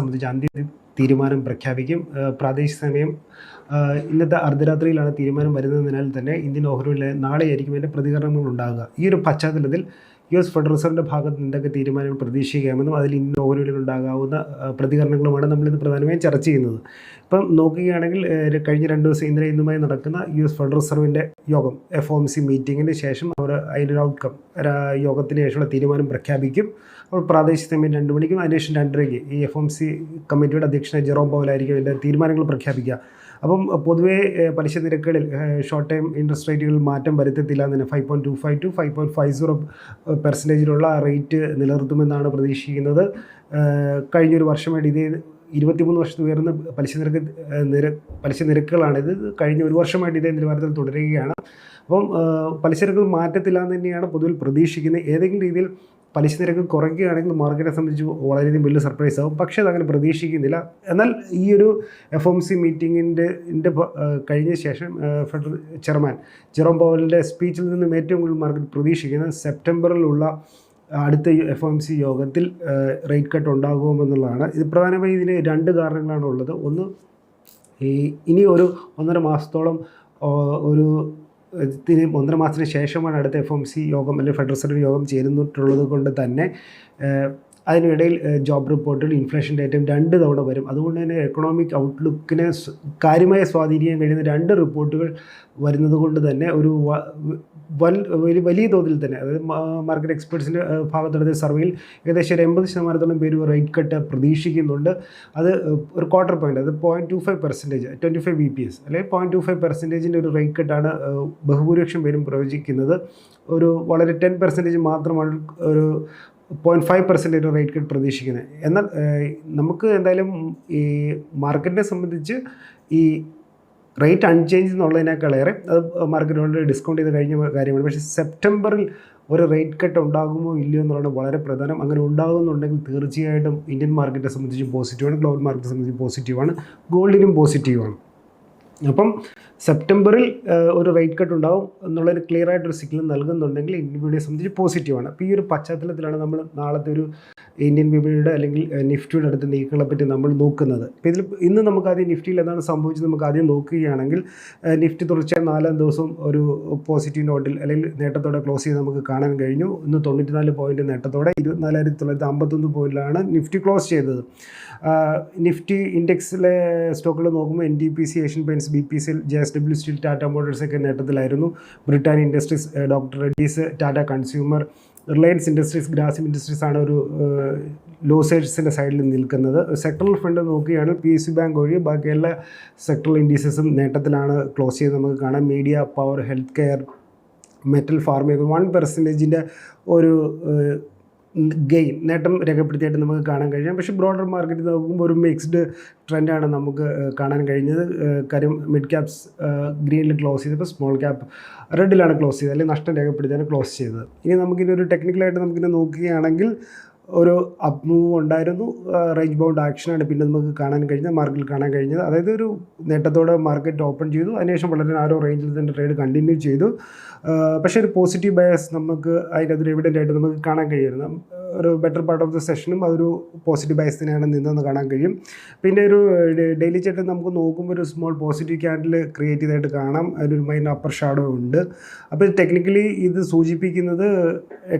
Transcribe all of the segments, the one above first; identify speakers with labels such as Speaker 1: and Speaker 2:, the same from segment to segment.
Speaker 1: സംബന്ധിച്ച് അന്തിമ തീരുമാനം പ്രഖ്യാപിക്കും. പ്രാദേശിക സമയം ഇന്നത്തെ അർദ്ധരാത്രിയിലാണ് തീരുമാനം വരുന്നതിനാൽ തന്നെ ഇന്ത്യൻ ഓഹരിയിൽ നാളെയായിരിക്കും അതിന്റെ പ്രതികരണങ്ങൾ ഉണ്ടാകുക. ഈ ഒരു പശ്ചാത്തലത്തിൽ യു എസ് ഫെഡറൽ റിസർവിന്റെ ഭാഗത്ത് നിന്നൊക്കെ തീരുമാനങ്ങൾ പ്രതീക്ഷിക്കാമെന്നും അതിൽ ഇന്ത്യൻ ഓഹരികളിൽ ഉണ്ടാകാവുന്ന പ്രതികരണങ്ങളുമാണ് നമ്മളിത് പ്രധാനമായും ചർച്ച ചെയ്യുന്നത്. ഇപ്പം നോക്കുകയാണെങ്കിൽ കഴിഞ്ഞ രണ്ട് ദിവസം ഇന്നലെ ഇന്നുമായി നടക്കുന്ന യു എസ് ഫെഡറൽ റിസർവിന്റെ യോഗം എഫ് ഒ എം സി മീറ്റിങ്ങിന് ശേഷം അവർ അതിന്റെ ഔട്ട്കം യോഗത്തിന് ശേഷമുള്ള തീരുമാനം പ്രഖ്യാപിക്കും. അപ്പോൾ പ്രാദേശിക സമയം രണ്ട് മണിക്കും അതിനുശേഷം രണ്ടരയ്ക്ക് ഈ എഫ് എം സി കമ്മിറ്റിയുടെ അധ്യക്ഷനായ ജെറോം പവലായിരിക്കും ഇതിന്റെ തീരുമാനങ്ങൾ പ്രഖ്യാപിക്കുക. അപ്പം പൊതുവേ പലിശ നിരക്കുകളിൽ ഷോർട്ട് ടൈം ഇൻട്രസ്റ്റ് റേറ്റുകളിൽ മാറ്റം വരുത്തത്തില്ല എന്ന് തന്നെ five point two five two five point five zero പെർസെന്റേജിലുള്ള rate നിലനിർത്തുമെന്നാണ് പ്രതീക്ഷിക്കുന്നത്. കഴിഞ്ഞൊരു വർഷമായിട്ട് ഇതേ ഇരുപത്തിമൂന്ന് വർഷത്തിൽ ഉയർന്ന പലിശ നിരക്ക് നിര പലിശ നിരക്കുകളാണ് ഇത്. കഴിഞ്ഞ ഒരു വർഷമായിട്ട് ഇതേ നിലവാരത്തിൽ തുടരുകയാണ്. അപ്പം പലിശ നിരക്കുകൾ മാറ്റത്തില്ല എന്ന് തന്നെയാണ് പൊതുവിൽ പ്രതീക്ഷിക്കുന്നത്. ഏതെങ്കിലും രീതിയിൽ പലിശ നിരക്ക് കുറയ്ക്കുകയാണെങ്കിൽ മാർക്കറ്റിനെ സംബന്ധിച്ച് വളരെയധികം വലിയ സർപ്രൈസ് ആവും. പക്ഷേ അതങ്ങനെ പ്രതീക്ഷിക്കുന്നില്ല. എന്നാൽ ഈ ഒരു എഫ് എം സി മീറ്റിങ്ങിന്റെ കഴിഞ്ഞ ശേഷം ഫെഡറൽ ചെയർമാൻ ജെറോം പവലിന്റെ സ്പീച്ചിൽ നിന്നും ഏറ്റവും കൂടുതൽ മാർക്കറ്റ് പ്രതീക്ഷിക്കുന്നത് സെപ്റ്റംബറിലുള്ള അടുത്ത എഫ് എം സി യോഗത്തിൽ റേറ്റ് കട്ട് ഉണ്ടാകുമെന്നുള്ളതാണ്. ഇത് പ്രധാനമായും ഇതിന് രണ്ട് കാരണങ്ങളാണ് ഉള്ളത്. ഒന്ന് ഈ ഇനി ഒരു ഒന്നര മാസത്തോളം ഒരു ഇതിന് ഒന്നര മാസത്തിന് ശേഷമാണ് അടുത്ത എഫ് എം സി യോഗം അല്ലെങ്കിൽ ഫെഡറൽ റിസർവ് യോഗം ചേരുന്നിട്ടുള്ളത് കൊണ്ട് തന്നെ അതിനിടയിൽ ജോബ് റിപ്പോർട്ടുകൾ ഇൻഫ്ലേഷൻ ഡേറ്റയും രണ്ട് തവണ വരും. അതുകൊണ്ട് തന്നെ എക്കണോമിക് ഔട്ട്ലുക്കിനെ കാര്യമായി സ്വാധീനിക്കാൻ കഴിയുന്ന രണ്ട് റിപ്പോർട്ടുകൾ വരുന്നത് കൊണ്ട് തന്നെ ഒരു വൻ വലിയ വലിയ തോതിൽ തന്നെ അതായത് മാർക്കറ്റ് എക്സ്പേർട്സിന്റെ ഭാഗത്തുള്ള സർവേയിൽ ഏകദേശം ഒരു എൺപത് ശതമാനത്തോളം പേര് റേറ്റ് കട്ട് പ്രതീക്ഷിക്കുന്നുണ്ട്. അത് ഒരു ക്വാർട്ടർ പോയിന്റ് അത് point two five percentage twenty five B P S അല്ലെങ്കിൽ പോയിന്റ് ടു ഫൈവ് പെർസെന്റേജിന്റെ ഒരു റേറ്റ് കട്ടാണ് ബഹുഭൂരിപക്ഷം പേരും പ്രവചിക്കുന്നത്. ഒരു വളരെ ടെൻ പെർസെന്റേജ് മാത്രമാണ് ഒരു point five percentage rate cut പ്രതീക്ഷിക്കുന്നത് എന്നാൽ നമുക്ക് എന്തായാലും ഈ മാർക്കറ്റിനെ സംബന്ധിച്ച് ഈ റേറ്റ് അൺചേഞ്ച് എന്നുള്ളതിനേക്കാളേറെ അത് മാർക്കറ്റ് ഓൾറെഡി ഡിസ്കൗണ്ട് ചെയ്ത് കഴിഞ്ഞ കാര്യമാണ്. പക്ഷേ സെപ്റ്റംബറിൽ ഒരു റേറ്റ് കട്ട് ഉണ്ടാകുമോ ഇല്ലയോ എന്നുള്ളത് വളരെ പ്രധാനം. അങ്ങനെ ഉണ്ടാകുന്നുണ്ടെങ്കിൽ തീർച്ചയായിട്ടും ഇന്ത്യൻ മാർക്കറ്റിനെ സംബന്ധിച്ച് പോസിറ്റീവാണ് ഗ്ലോബൽ മാർക്കറ്റിനെ സംബന്ധിച്ച് പോസിറ്റീവാണ് ഗോൾഡിനും പോസിറ്റീവാണ് അപ്പം സെപ്റ്റംബറിൽ ഒരു റേറ്റ് കട്ട് ഉണ്ടാവും എന്നുള്ളൊരു ക്ലിയർ ആയിട്ടൊരു സിഗ്നൽ നൽകുന്നുണ്ടെങ്കിൽ ഇന്ത്യയെ സംബന്ധിച്ച് പോസിറ്റീവാണ് അപ്പോൾ ഈ ഒരു പശ്ചാത്തലത്തിലാണ് നമ്മൾ നാളത്തെ ഒരു ഇന്ത്യൻ വിപണിയുടെ അല്ലെങ്കിൽ നിഫ്റ്റിയുടെ അടുത്ത നീക്കങ്ങളെ പറ്റി നമ്മൾ നോക്കുന്നത്. ഇതിൽ ഇന്ന് നമുക്ക് ആദ്യം നിഫ്റ്റിയിൽ എന്താണ് സംഭവിച്ചത് നമുക്ക് ആദ്യം നോക്കുകയാണെങ്കിൽ നിഫ്റ്റി തുടർച്ചയായി നാലാം ദിവസം ഒരു പോസിറ്റീവ് നോട്ടിൽ അല്ലെങ്കിൽ നേട്ടത്തോടെ ക്ലോസ് ചെയ്ത് നമുക്ക് കാണാൻ കഴിഞ്ഞു. ഇന്ന് തൊണ്ണൂറ്റിനാല് പോയിന്റ് നേട്ടത്തോടെ ഇരുപത്തിനാലായിരത്തി തൊള്ളായിരത്തി അമ്പത്തൊന്ന് നിഫ്റ്റി ക്ലോസ് ചെയ്തത്. നിഫ്റ്റി ഇൻഡെക്സിലെ സ്റ്റോക്കുകൾ നോക്കുമ്പോൾ N T P C Asian Paints B P C J S W steel Tata motors ഒക്കെ നേട്ടത്തിലായിരുന്നു. Britannia industries doctor Reddy's Tata consumer Reliance industries Grasim industries ആണ് ഒരു ലോസേഴ്സിന്റെ സൈഡിൽ നിൽക്കുന്നത്. സെക്ടറൽ ഫണ്ട് നോക്കുകയാണെങ്കിൽ പി എസ് സി ബാങ്ക് ഒഴി ബാക്കി എല്ലാ സെക്ടറൽ ഇൻഡീസസും നേട്ടത്തിലാണ് ക്ലോസ് ചെയ്ത് നമുക്ക് കാണാം media power health care metal farming one പെർസെന്റേജിന്റെ ഒരു ഗെയിൻ നേട്ടം രേഖപ്പെടുത്തിയായിട്ട് നമുക്ക് കാണാൻ കഴിയാം. പക്ഷേ ബ്രോഡർ മാർക്കറ്റ് നോക്കുമ്പോൾ ഒരു മിക്സ്ഡ് ട്രെൻഡാണ് നമുക്ക് കാണാൻ കഴിഞ്ഞത്. കാര്യം മിഡ് ക്യാപ്സ് ഗ്രീനിൽ ക്ലോസ് ചെയ്തപ്പോൾ സ്മോൾ ക്യാപ്പ് റെഡിലാണ് ക്ലോസ് ചെയ്തത്. അല്ലെങ്കിൽ നഷ്ടം രേഖപ്പെടുത്തിയാണ് ക്ലോസ് ചെയ്തത്. ഇനി നമുക്കിനി ഒരു ടെക്നിക്കലായിട്ട് നമുക്കിനി നോക്കുകയാണെങ്കിൽ ഒരു അപ് മൂവ് ഉണ്ടായിരുന്നു. റേഞ്ച് ബൗണ്ട് ആക്ഷനാണ് പിന്നെ നമുക്ക് കാണാൻ കഴിഞ്ഞത് മാർക്കറ്റിൽ കാണാൻ കഴിഞ്ഞത്. അതായത് ഒരു നേട്ടത്തോടെ മാർക്കറ്റ് ഓപ്പൺ ചെയ്തു. അതിനുശേഷം വളരെ ആരോ റേഞ്ചിൽ തന്നെ ട്രേഡ് കണ്ടിന്യൂ ചെയ്തു. പക്ഷേ ഒരു പോസിറ്റീവ് ബയസ് നമുക്ക് അതിന്റെ അതിൽ എവിഡന്റ് ആയിട്ട് നമുക്ക് കാണാൻ കഴിയുമായിരുന്നു ഒരു ബെറ്റർ പാർട്ട് ഓഫ് ദ സെഷനും അതൊരു പോസിറ്റീവ് ബയസ് തന്നെയാണ് നിന്നെന്ന് കാണാൻ കഴിയും. പിന്നെ ഒരു ഡെയിലി ചേട്ടൻ നമുക്ക് നോക്കുമ്പോൾ ഒരു സ്മോൾ പോസിറ്റീവ് ക്യാൻഡിൽ ക്രിയേറ്റ് ചെയ്തായിട്ട് കാണാം. അതിനൊരു മൈൻഡ് അപ്പർ ഷാഡോ ഉണ്ട്. അപ്പോൾ ടെക്നിക്കലി ഇത് സൂചിപ്പിക്കുന്നത്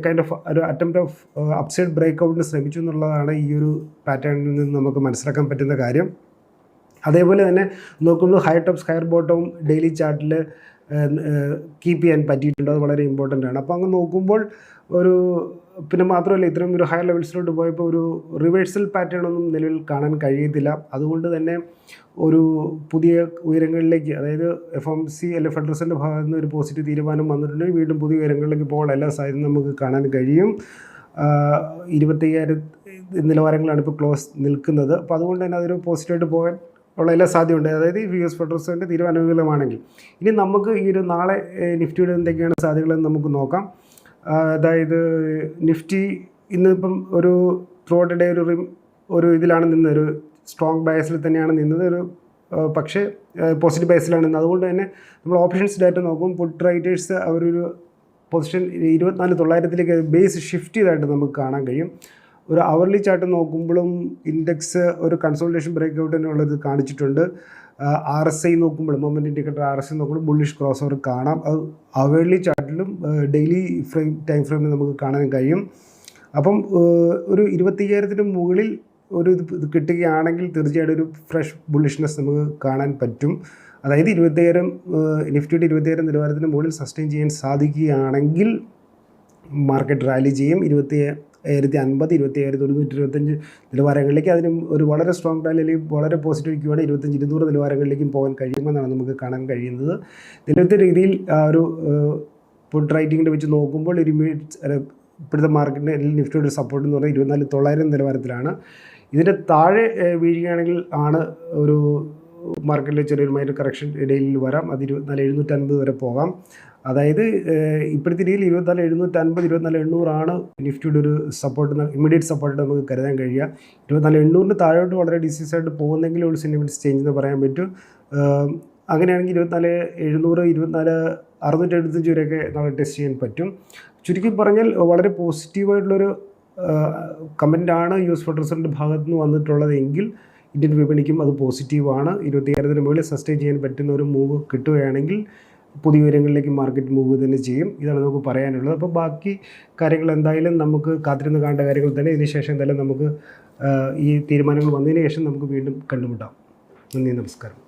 Speaker 1: കൈൻഡ് ഓഫ് ഒരു അറ്റംപ്റ്റ് ഓഫ് അപ്സൈഡ് ബ്രേക്ക് ഔട്ടിന് ശ്രമിച്ചു എന്നുള്ളതാണ് ഈ ഒരു പാറ്റേണിൽ നിന്ന് നമുക്ക് മനസ്സിലാക്കാൻ പറ്റുന്ന കാര്യം. അതേപോലെ തന്നെ നോക്കുമ്പോൾ ഹൈ ടോപ്പ് ഹയർ ബോട്ടവും ഡെയിലി ചാർട്ടിൽ കീപ്പ് ചെയ്യാൻ പറ്റിയിട്ടുണ്ട്? അത് വളരെ ഇമ്പോർട്ടന്റ് ആണ്. അപ്പോൾ അങ്ങ് നോക്കുമ്പോൾ ഒരു പിന്നെ മാത്രമല്ല ഇത്രയും ഒരു ഹയർ ലെവൽസിലോട്ട് പോയപ്പോൾ ഒരു റിവേഴ്സൽ പാറ്റേൺ ഒന്നും നിലവിൽ കാണാൻ കഴിയത്തില്ല. അതുകൊണ്ട് തന്നെ ഒരു പുതിയ ഉയരങ്ങളിലേക്ക് അതായത് എഫ് എം സി അല്ലെ ഫെഡറൽ റിസർവിന്റെ ഭാഗത്ത് നിന്ന് ഒരു പോസിറ്റീവ് തീരുമാനം വന്നിട്ടുണ്ടെങ്കിൽ വീണ്ടും പുതിയ ഉയരങ്ങളിലേക്ക് പോകാൻ എല്ലാ സാധ്യതയും നമുക്ക് കാണാൻ കഴിയും. ഇരുപത്തയ്യായിരം നിലവാരങ്ങളാണ് ഇപ്പോൾ ക്ലോസ് നിൽക്കുന്നത്. അപ്പോൾ അതുകൊണ്ട് തന്നെ അതൊരു പോസിറ്റീവായിട്ട് പോകാൻ ഉള്ള എല്ലാ സാധ്യതയുണ്ട്. അതായത് ഈ യു എസ് ഫെഡറൽ റിസർവിന്റെ ഇനി നമുക്ക് ഈ ഒരു നാളെ നിഫ്റ്റിയുടെ എന്തൊക്കെയാണ് സാധ്യതകളെന്ന് നമുക്ക് നോക്കാം. അതായത് നിഫ്റ്റി ഇന്നിപ്പം ഒരു ത്രൂഔട്ട് ഡേ ഒരു ഒരു ഇതിലാണ് നിന്നത്. ഒരു സ്ട്രോങ് ബയസിൽ തന്നെയാണ് നിന്നത്. ഒരു പക്ഷേ പോസിറ്റീവ് ബയസിലാണ് നിന്നത്. അതുകൊണ്ട് തന്നെ നമ്മൾ ഓപ്ഷൻസ് ഡാറ്റ നോക്കും. പുട്ട് റൈറ്റേഴ്സ് അവരൊരു പൊസിഷൻ ഇരുപത്തിനാല് തൊള്ളായിരത്തിലേക്ക് ബേസ് ഷിഫ്റ്റ് ചെയ്തതായിട്ട് നമുക്ക് കാണാൻ കഴിയും. ഒരു അവർലി ചാർട്ട് നോക്കുമ്പോഴും ഇൻഡെക്സ് ഒരു കൺസോൾട്ടേഷൻ ബ്രേക്ക് ഉള്ളത് കാണിച്ചിട്ടുണ്ട്. ആർ എസ് ഐ നോക്കുമ്പോൾ മൊമെന്റ് ഇൻഡിക്കേറ്റർ ആർ എസ് ഐ നോക്കുമ്പോൾ ബുള്ളിഷ് ക്രോസ് ഓവർ കാണാം. അത് അവേർലി ചാർട്ടിലും ഡെയിലി ഫ്രെയിം ടൈം ഫ്രെയിമിൽ നമുക്ക് കാണാൻ കഴിയും. അപ്പം ഒരു ഇരുപത്തയ്യായിരത്തിന് മുകളിൽ ഒരു ഇത് കിട്ടുകയാണെങ്കിൽ തീർച്ചയായിട്ടും ഒരു ഫ്രഷ് ബുള്ളിഷ്നെസ് നമുക്ക് കാണാൻ പറ്റും. അതായത് ഇരുപത്തയ്യായിരം നിഫ്റ്റിയുടെ ഇരുപത്തയ്യായിരം നിലവാരത്തിന് മുകളിൽ സസ്റ്റെയിൻ ചെയ്യാൻ സാധിക്കുകയാണെങ്കിൽ മാർക്കറ്റ് റാലി ചെയ്യും. ഇരുപത്തി ആയിരത്തി അൻപത് ഇരുപത്തി ആയിരത്തി തൊണ്ണൂറ്റി ഇരുപത്തഞ്ച് നിലവാരങ്ങളിലേക്ക് അതിനും ഒരു വളരെ സ്ട്രോങ് അല്ലെങ്കിൽ വളരെ പോസിറ്റീവ് ക്യൂആണ് ഇരുപത്തഞ്ച് ഇരുന്നൂറ് നിലവാരങ്ങളിലേക്കും പോകാൻ കഴിയുമെന്നാണ് നമുക്ക് കാണാൻ കഴിയുന്നത്. നിലവിലത്തെ രീതിയിൽ ആ ഒരു ഫുഡ് റൈറ്റിങ്ങിന്റെ വെച്ച് നോക്കുമ്പോൾ ഒരു അല്ല, ഇപ്പോഴത്തെ മാർക്കറ്റിന്റെ നിഫ്റ്റിയുടെ സപ്പോർട്ട് എന്ന് പറഞ്ഞാൽ ഇരുപത്തിനാല് തൊള്ളായിരം നിലവാരത്തിലാണ്. ഇതിന്റെ താഴെ വീഴുകയാണെങ്കിൽ ആണ് ഒരു മാർക്കറ്റിൽ ചെറിയൊരു മൈനർ കറക്ഷൻ ഇടയിൽ വരാം. അത് ഇരുപത്തിനാല് എഴുന്നൂറ്റൻപത് വരെ പോകാം. അതായത് ഇപ്പോഴത്തെ രീതിയിൽ ഇരുപത്തിനാല് എഴുന്നൂറ്റൻപത് ഇരുപത്തിനാല് എണ്ണൂറാണ് നിഫ്റ്റിയുടെ ഒരു സപ്പോർട്ട് ഇമ്മീഡിയറ്റ് സപ്പോർട്ട് നമുക്ക് കരുതാൻ കഴിയുക. ഇരുപത്തിനാല് എണ്ണൂറിന് താഴോട്ട് വളരെ ഡിസീസ് ആയിട്ട് പോകുന്നെങ്കിൽ ഒരു സെന്റിമെന്റ്സ് ചേഞ്ച് എന്ന് പറയാൻ പറ്റും. അങ്ങനെയാണെങ്കിൽ ഇരുപത്തിനാല് എഴുന്നൂറ് ഇരുപത്തിനാല് അറുന്നൂറ്റി എഴുപത്തഞ്ച് വരെയൊക്കെ നമുക്ക് ടെസ്റ്റ് ചെയ്യാൻ പറ്റും. ചുരുക്കി പറഞ്ഞാൽ വളരെ പോസിറ്റീവായിട്ടുള്ളൊരു കമന്റാണ് യു എസ് ഫെഡറൽ റിസർവിന്റെ ഭാഗത്തു നിന്ന് വന്നിട്ടുള്ളത് എങ്കിൽ ഇന്ത്യൻ വിപണിക്കും അത് പോസിറ്റീവാണ്. ഇരുപത്തിയായിരത്തിന് മുകളിൽ സസ്റ്റെയിൻ ചെയ്യാൻ പറ്റുന്ന ഒരു മൂവ് കിട്ടുകയാണെങ്കിൽ പുതിയ ഉയരങ്ങളിലേക്ക് മാർക്കറ്റ് മൂവ് തന്നെ ചെയ്യും. ഇതാണ് നമുക്ക് പറയാനുള്ളത്. അപ്പോൾ ബാക്കി കാര്യങ്ങൾ എന്തായാലും നമുക്ക് കാത്തിരുന്ന് കാണേണ്ട കാര്യങ്ങൾ തന്നെ. ഇതിനുശേഷം എന്തായാലും നമുക്ക് ഈ തീരുമാനങ്ങൾ വന്നതിന് ശേഷം നമുക്ക് വീണ്ടും കണ്ടുമുട്ടാം. നന്ദി നമസ്കാരം.